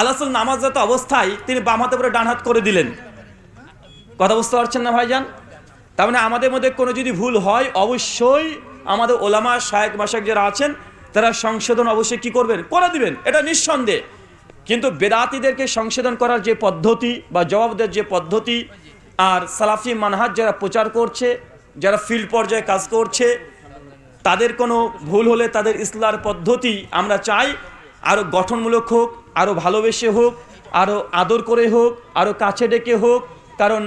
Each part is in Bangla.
আল্লাহ নামাজরত অবস্থায় তিনি বাম হাতে করে ডান হাত করে দিলেন। কথা বুঝতে পারছেন না ভাইজান? তার মানে আমাদের মধ্যে কোনো যদি ভুল হয়, অবশ্যই আমাদের ওলামা শায়েক মাসাক যারা আছেন, তারা সংশোধন অবশ্যই কি করবেন? করে দিবেন, এটা নিঃসন্দেহ। কিন্তু বেদাতিদেরকে সংশোধন করার যে পদ্ধতি বা জবাব দেওয়ার যে পদ্ধতি, আর সালাফি মানহাজ যারা প্রচার করছে, যারা ফিল্ড পর্যায়ে কাজ করছে, তাদের কোনো ভুল হলে তাদের ইসলার পদ্ধতি আমরা চাই আরও গঠনমূলক হোক আরও ভালোবেসে হোক আরও আদর করে হোক আরও কাছে ডেকে হোক, কারণ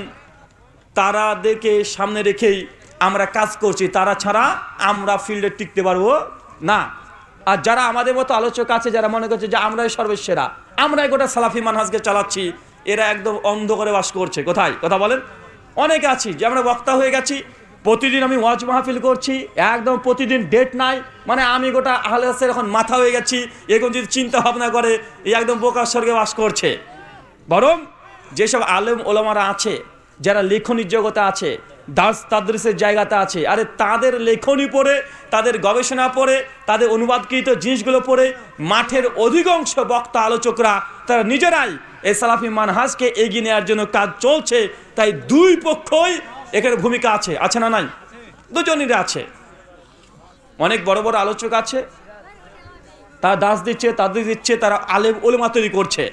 তারাদেরকে সামনে রেখেই আমরা কাজ করছি। তারা ছাড়া আমরা ফিল্ডে টিকতে পারব না। আর যারা আমাদের মতো আলোচক আছে, যারা মনে করছে যে আমরাই সর্বসেরা আমরাই গোটা সালাফি মানহাজকে চালাচ্ছি, এরা একদম অন্ধ করে বাস করছে। কোথায়? কথা বলেন? অনেকে আছি, যে আমরা বক্তা হয়ে গেছি প্রতিদিন আমি ওয়াজ মাহফিল করছি, একদম প্রতিদিন ডেট নাই মানে আমি গোটা আহলে এখন মাথা হয়ে গেছি এরকম যদি চিন্তা ভাবনা করে এই একদম বোকার স্বর্গে বাস করছে। বরং যেসব আলেম ওলামারা আছে, যারা লেখনির জগতে আছে দাস তাদৃশের জায়গাতে আছে, আরে তাদের লেখনী পড়ে, তাদের গবেষণা পড়ে, তাদের অনুবাদকৃত জিনিসগুলো পড়ে, মাঠের অধিকাংশ বক্তা আলোচকরা তারা নিজেরাই এই সালাফি মানহাজকে এগিয়ে নেওয়ার জন্য কাজ চলছে, তাই দুই পক্ষই এখানে ভূমিকা আছে আছে না নাই? দুজনেরই আছে। অনেক বড় বড় আলোচক আছে। তারা দাস দিচ্ছে, তাদের দিচ্ছে, তারা আলেম ওলেমা তৈরি করছে।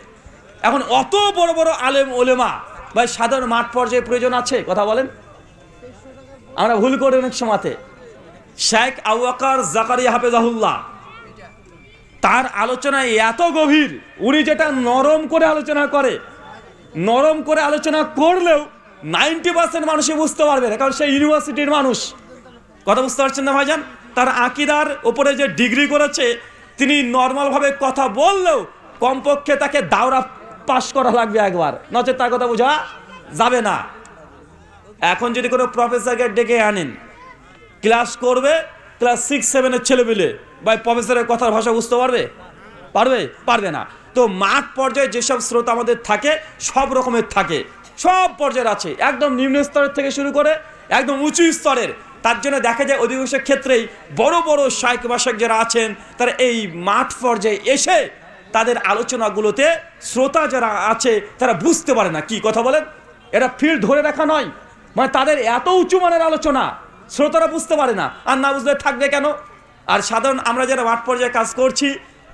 এখন অত বড় বড় আলেম ওলেমা বা সাধারণ মাঠ পর্যায়ে প্রয়োজন আছে? কথা বলেন। আমরা ভুল করি অনেক সময়তে। শেখ আউয়াকার জাকারিয়া হাফেজাহুল্লাহ, তার আলোচনা এত গভীর, উনি যেটা নরম করে আলোচনা করে, নরম করে আলোচনা করলেও নাইনটি পার্সেন্ট মানুষই বুঝতে পারবে না, কারণ সে ইউনিভার্সিটির মানুষ। কথা বুঝতে পারছেন না ভাইজান? তার আকিদার ওপরে যে ডিগ্রি করেছে, তিনি নর্মালভাবে কথা বললেও কমপক্ষে তাকে দাওরা পাশ করা লাগবে একবার। নচেত তার কথা বোঝা যাবে না। এখন যদি কোনো প্রফেসরকে ডেকে আনেন, ক্লাস করবে, ক্লাস সিক্স সেভেনের ছেলে মিলে বা প্রফেসরের কথার ভাষা বুঝতে পারবে? পারবে? পারবে না। তো মাঠ পর্যায়ে যেসব স্রোত আমাদের থাকে, সব রকমের থাকে। সব পর্যায়ের আছে। একদম নিম্ন স্তরের থেকে শুরু করে একদম উঁচু স্তরের। তার জন্য দেখা যায় অধিকাংশ ক্ষেত্রেই বড় বড় শায়ক বাসক যারা আছেন, তারা এই মাঠ পর্যায়ে এসে তাদের আলোচনাগুলোতে শ্রোতা যারা আছে, তারা বুঝতে পারে না। কি কথা বলেন? এটা ফিল্ড ধরে রাখা নয়। মানে তাদের এত উঁচু মানের আলোচনা, শ্রোতারা বুঝতে পারে না। আর না বুঝলে থাকবে কেন? আর সাধারণ আমরা যারা মাঠ পর্যায়ে কাজ করছি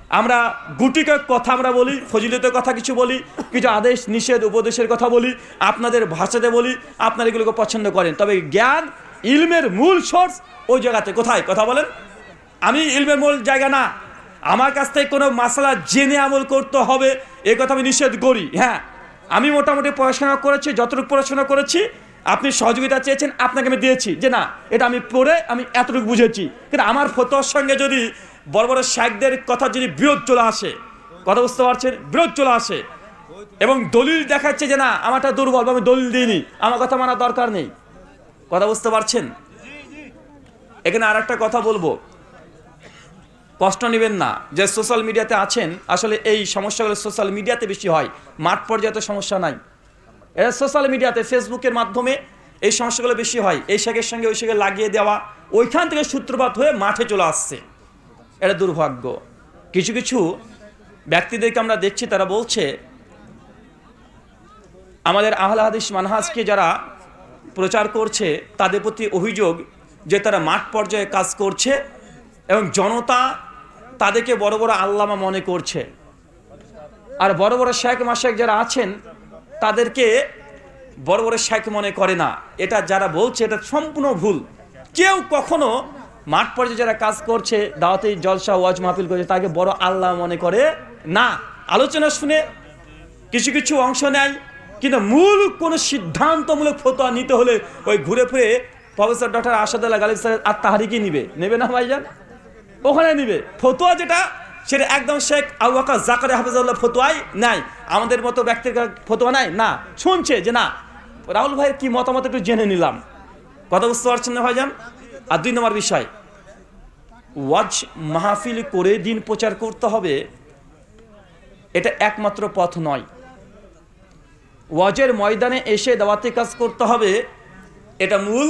আমরা গুটিকে কথা আমরা বলি, ফজিলতের কথা কিছু বলি, কিছু আদেশ, নিষেধ, উপদেশের কথা বলি, আপনাদের ভাষাতে বলি, আপনারা এগুলোকে পছন্দ করেন। তবে জ্ঞান ইলমের মূল সোর্স ওই জায়গাতে। কোথায়? কথা বলেন। আমি ইলমের মূল জায়গা না। আমার কাছ থেকে কোনো মাসালা জেনে আমল করতে হবে, এ কথা আমি নিষেধ করি। হ্যাঁ আমি মোটামুটি পড়াশোনা করেছি, যতটুকু পড়াশোনা করেছি, আপনি সহযোগিতা চেয়েছেন, আপনাকে আমি দিয়েছি। যে না, এটা আমি পড়ে আমি এতটুকু বুঝেছি। কিন্তু আমার ফতোয়ার সঙ্গে যদি বড় বড় শায়কদের কথা যদি বিরোধ চলে আসে, কথা বুঝতে পারছেন? বিরোধ চলে আসে। এবং দলিল দেখাচ্ছে যে না, আমারটা দুর্বল, আমি দলিল দিইনি, আমার কথা মানার দরকার নেই। কথা বুঝতে পারছেন? এখানে আর একটা কথা বলব। কষ্ট নেবেন না, যে সোশ্যাল মিডিয়াতে আছেন, আসলে এই সমস্যাগুলো সোশ্যাল মিডিয়াতে বেশি হয়, মাঠ পর্যায়ে সমস্যা নাই। এটা সোশ্যাল মিডিয়াতে ফেসবুকের মাধ্যমে এই সমস্যাগুলো বেশি হয়, এই শেখের সঙ্গে ওই শেখে লাগিয়ে দেওয়া, ওইখান থেকে সূত্রপাত হয়ে মাঠে চলে আসছে। এটা দুর্ভাগ্য। কিছু কিছু ব্যক্তিদেরকে আমরা দেখছি, তারা বলছে, আমাদের আহলা হাদিস মানহাজকে যারা প্রচার করছে, তাদের প্রতি অভিযোগ যে তারা মাঠ পর্যায়ে কাজ করছে এবং জনতা তাদেরকে বড় বড় আল্লামা মনে করছে। আর বড় বড় শেখ মাসেক যারা আছেন, তাদেরকে বড় বড় শেখ মনে করে না। এটা যারা বলছে, এটা সম্পূর্ণ ভুল। কেউ কখনো মাঠ পর্যায়ে যারা কাজ করছে, দাওয়াতে জলসা, ওয়াজ মাহফিল করছে, তাকে বড় আল্লাহ মনে করে না। আলোচনা শুনে কিছু কিছু অংশ নেয়, কিন্তু মূল কোনো সিদ্ধান্তমূলক ফতোয়া নিতে হলে ওই ঘুরে ফিরে প্রফেসর ডক্টর আসাদুল্লাহ গালিব স্যারের আর তাহারিকে নিবে। নেবে না ভাইজান? ওখানে নিবে। ফতোয়া যেটা, সেটা একদম শেখ বকর জাকারে হাফিজাল্লাহ ফতোয়াই নাই। আমাদের মতো ব্যক্তির ফতোয়া নাই? না। শুনছে যে না। রাহুল ভাইয়ের কি মতামত একটু জেনে নিলাম। কথা বুঝতে পারছেন না ভাইজান? আর দুই নম্বর বিষয়। ওয়াজ মাহফিল করে দিন প্রচার করতে হবে, এটা একমাত্র পথ নয়। ওয়াজের ময়দানে এসে দাওয়াতি কাজ করতে হবে, এটা মূল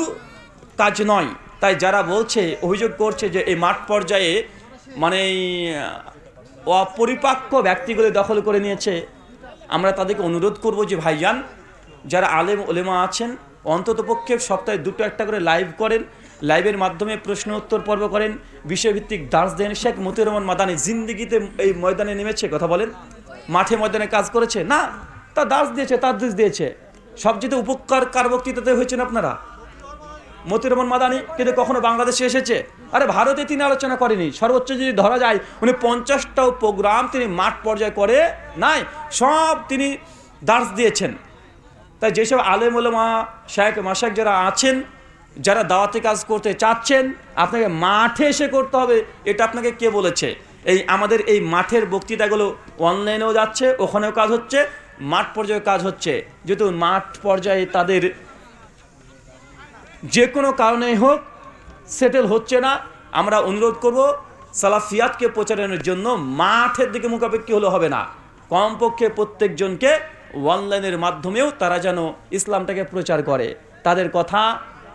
কাজ নয়। তাই যারা বলছে, অভিযোগ করছে যে এই মাঠ পর্যায়ে মানে অপরিপাক্য ব্যক্তিগুলো দখল করে নিয়েছে, আমরা তাদেরকে অনুরোধ করব যে ভাইজান, যারা আলেম, ওলেমা আছেন, অন্ততপক্ষে সপ্তাহে দুটো একটা করে লাইভ করেন। লাইভের মাধ্যমে প্রশ্ন উত্তর পর্ব করেন বিষয়ভিত্তিক দাস দেন শেখ মতিউর রহমান মাদানি। জিন্দিগিতে এই ময়দানে নেমেছে, কথা বলেন। মাঠে ময়দানে কাজ করেছে? না, তা দাস দিয়েছে তার দেশ দিয়েছে। সবচেয়ে উপকার কার বক্তৃতাতে হয়েছেন আপনারা? মতিউর রহমান মাদানি কিন্তু কখনো বাংলাদেশে এসেছে? আরে ভারতে তিনি আলোচনা করেনি। সর্বোচ্চ যদি ধরা যায়, উনি পঞ্চাশটাও প্রোগ্রাম তিনি মাঠ পর্যায়ে করে নাই, সব তিনি দাস দিয়েছেন। তাই যেসব আলেম শেখ মাসাক যারা আছেন যারা দাওয়াতি কাজ করতে চাচ্ছেন, আপনাকে মাঠে এসে করতে হবে, এটা আপনাকে কে বলেছে? এই আমাদের এই মাঠের বক্তৃতাগুলো অনলাইনেও যাচ্ছে, ওখানেও কাজ হচ্ছে, মাঠ পর্যায়ে কাজ হচ্ছে। যেহেতু মাঠ পর্যায়ে তাদের যে কোনো কারণেই হোক, সেটেল হচ্ছে না। আমরা অনুরোধ করব, সালাফিয়াতকে প্রচারের জন্য মাঠের দিকে মুখাপেক্ষি হলে হবে না। কমপক্ষে প্রত্যেকজনকে অনলাইনের মাধ্যমেও তারা যেন ইসলামটাকে প্রচার করে। তাদের কথা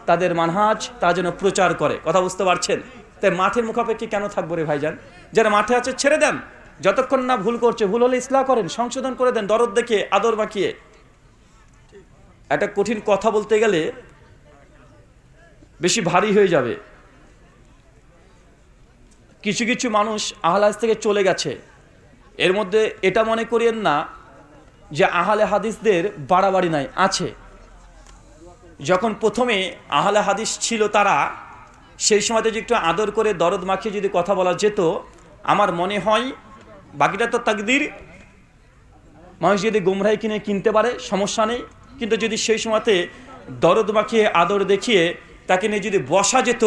তাদের মানহাজ তারা যেন প্রচার করে। কথা বুঝতে পারছেন? তাই মাঠের মুখাপেক্ষি কেন থাকব রে ভাইজান? যারা মাঠে আছে, ছেড়ে দেন। যতক্ষণ না ভুল করছে, ভুল হলে ইসলাম করেন, সংশোধন করে দেন, দরদ দেখে আদর মাখিয়ে। একটা কঠিন কথা বলতে গেলে বেশি ভারী হয়ে যাবে। কিছু কিছু মানুষ আহলাজ থেকে চলে গেছে। এর মধ্যে এটা মনে করিয়েন না যে আহলে হাদিসদের বাড়াবাড়ি নাই, আছে। যখন প্রথমে আহলে হাদিস ছিল তারা, সেই সময়তে যে একটু আদর করে দরদ মাখিয়ে যদি কথা বলা যেত, আমার মনে হয় বাকিটা তো তাকদির, মানুষ যদি গুমরাই কিনে কিনতে পারে, সমস্যা নেই। কিন্তু যদি সেই সময়তে দরদ মাখিয়ে, আদর দেখিয়ে তাকে নিয়ে যদি বসা যেত,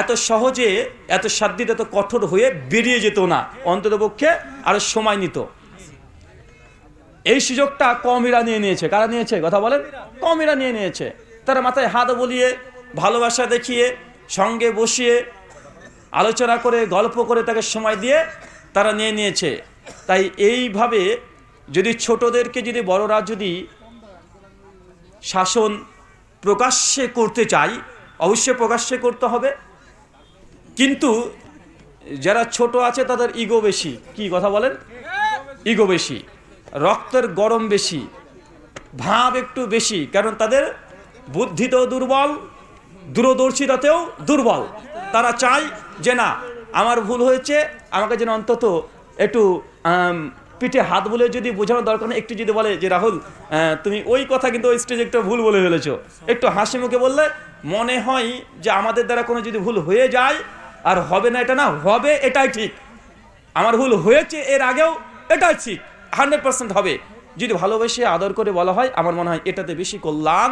এত সহজে, এত সাধ্যিত এত কঠোর হয়ে বেরিয়ে যেত না, অন্ততপক্ষে আরও সময় নিত। এই সুযোগটা কমিরা নিয়ে নিয়েছে। কারা নিয়েছে? কথা বলেন। কমিরা নিয়ে নিয়েছে। তারা মাথায় হাত বলিয়ে, ভালোবাসা দেখিয়ে, সঙ্গে বসিয়ে, আলোচনা করে, গল্প করে তাকে সময় দিয়ে তারা নিয়ে নিয়েছে। তাই এইভাবে যদি ছোটদেরকে, যদি বড়রা যদি শাসন প্রকাশ্যে করতে চাই অবশ্যই প্রকাশ্যে করতে হবে। কিন্তু যারা ছোট আছে, তাদের ইগো বেশি। কি কথা বলেন? ইগো বেশি। রক্তের গরম বেশি, ভাব একটু বেশি, কারণ তাদের বুদ্ধিতেও দুর্বল, দূরদর্শিতাতেও দুর্বল। তারা চায় যে না, আমার ভুল হয়েছে, আমাকে যেন অন্তত একটু পিঠে হাত বলে যদি বোঝানোর দরকার নেই একটু যদি বলে যে, রাহুল তুমি ওই কথা কিন্তু ওই স্টেজে একটু ভুল বলে ফেলেছো। একটু হাসি মুখে বললে মনে হয় যে আমাদের দ্বারা কোনো যদি ভুল হয়ে যায়, আর হবে না এটা না, হবে এটাই ঠিক। আমার ভুল হয়েছে এর আগেও এটাই ঠিক। হান্ড্রেড পার্সেন্ট হবে। যদি ভালোবেসে আদর করে বলা হয়, আমার মনে হয় এটাতে বেশি কল্যাণ,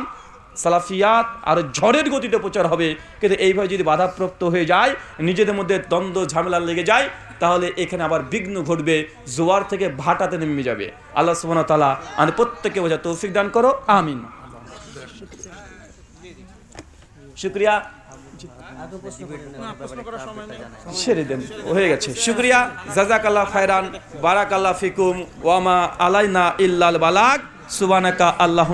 সালাফিয়াত আর ঝড়ের গতিতে প্রচার হবে। কিন্তু এইভাবে যদি বাধাপ্রাপ্ত হয়ে যায়, নিজেদের মধ্যে দ্বন্দ্ব, ঝামেলা লেগে যায়, তাহলে এখানে আবার বিঘ্ন ঘটবে, জোয়ার থেকে ভাটাতে নেমে যাবে। আল্লাহ সুবহানাহু ওয়া তাআলা আমাদের প্রত্যেককে বোঝা তৌফিক দান করো, আমিন। শুক্রিয়া। ছেড়ে দেন হয়ে গেছে। শুক্রিয়া জাজাকাল্লা ফায়রান বারাকাল্লা ফিকুম ওয়ামা আলাইনা ইল্লাল বালাক সুবানাকা আল্লাহ